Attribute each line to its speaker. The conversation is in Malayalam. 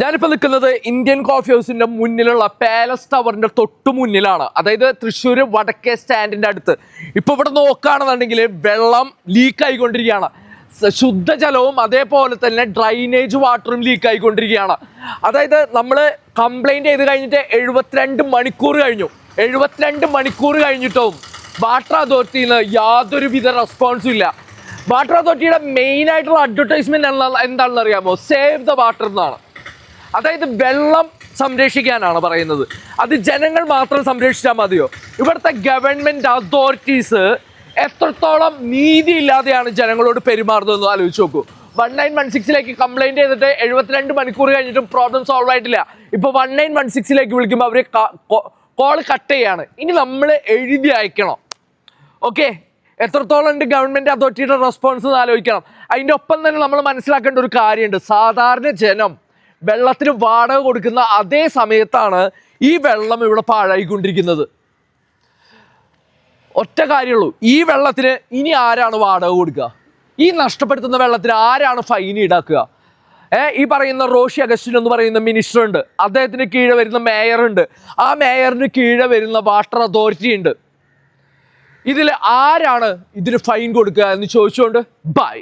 Speaker 1: ഞാനിപ്പോൾ നിൽക്കുന്നത് ഇന്ത്യൻ കോഫി ഹൗസിന്റെ മുന്നിലുള്ള പാലസ് ടവറിന്റെ തൊട്ടു മുന്നിലാണ്. അതായത് തൃശ്ശൂർ വടക്കേ സ്റ്റാൻഡിന്റെ അടുത്ത്. ഇപ്പോൾ ഇവിടെ നോക്കുകയാണെന്നുണ്ടെങ്കിൽ വെള്ളം ലീക്ക് ആയിക്കൊണ്ടിരിക്കുകയാണ്. ശുദ്ധജലവും അതേപോലെ തന്നെ ഡ്രൈനേജ് വാട്ടറും ലീക്ക് ആയിക്കൊണ്ടിരിക്കുകയാണ്. അതായത് നമ്മൾ കംപ്ലൈന്റ് ചെയ്ത് കഴിഞ്ഞിട്ട് എഴുപത്തിരണ്ട് മണിക്കൂർ കഴിഞ്ഞു. എഴുപത്തിരണ്ട് മണിക്കൂർ കഴിഞ്ഞിട്ടും വാട്ടർ അതോറിറ്റിയിൽ നിന്ന് യാതൊരുവിധ റെസ്പോൺസും ഇല്ല. വാട്ടർ അതോറിറ്റിയുടെ മെയിൻ ആയിട്ടുള്ള അഡ്വർടൈസ്മെന്റ് എന്താണെന്ന് അറിയാമോ സേവ് ദ വാട്ടർ എന്നാണ്. അതായത് വെള്ളം സംരക്ഷിക്കാനാണ് പറയുന്നത്. അത് ജനങ്ങൾ മാത്രം സംരക്ഷിച്ചാൽ മതിയോ? ഇവിടുത്തെ ഗവൺമെന്റ് അതോറിറ്റീസ് എത്രത്തോളം നീതിയില്ലാതെയാണ് ജനങ്ങളോട് പെരുമാറുന്നതെന്ന് ആലോചിച്ച് നോക്കൂ. വൺ നയൻ വൺ സിക്സിലേക്ക് കംപ്ലൈന്റ് ചെയ്തിട്ട് എഴുപത്തിരണ്ട് മണിക്കൂർ കഴിഞ്ഞിട്ടും പ്രോബ്ലം സോൾവ് ആയിട്ടില്ല. ഇപ്പോൾ വൺ നയൻ വൺ സിക്സിലേക്ക് വിളിക്കുമ്പോൾ അവർ കോൾ കട്ട് ചെയ്യാണ്. ഇനി നമ്മൾ എഴുതി അയക്കണം. ഓക്കെ എത്രത്തോളം ഉണ്ട് ഗവൺമെന്റ് അതോറിറ്റിയുടെ റെസ്പോൺസ് എന്ന് ആലോചിക്കണം. അതിന്റെ ഒപ്പം തന്നെ നമ്മൾ മനസ്സിലാക്കേണ്ട ഒരു കാര്യമുണ്ട്. സാധാരണ ജനം വെള്ളത്തിന് വാടക കൊടുക്കുന്ന അതേ സമയത്താണ് ഈ വെള്ളം ഇവിടെ പാഴായിക്കൊണ്ടിരിക്കുന്നത്. ഒറ്റ കാര്യമുള്ളൂ ഈ വെള്ളത്തിന് ഇനി ആരാണ് വാടക കൊടുക്കുക? ഈ നഷ്ടപ്പെടുത്തുന്ന വെള്ളത്തിന് ആരാണ് ഫൈൻ ഈടാക്കുക? ഏ ഈ പറയുന്ന റോഷി അഗസ്റ്റിൻ എന്ന് പറയുന്ന മിനിസ്റ്റർ ഉണ്ട്. അദ്ദേഹത്തിന് കീഴെ വരുന്ന മേയർ ഉണ്ട്. ആ മേയറിന് കീഴെ വരുന്ന വാട്ടർ അതോറിറ്റി ഉണ്ട്. ഇതിൽ ആരാണ് ഇതിന് ഫൈൻ കൊടുക്കുക എന്ന് ചോദിച്ചുകൊണ്ട് ബൈ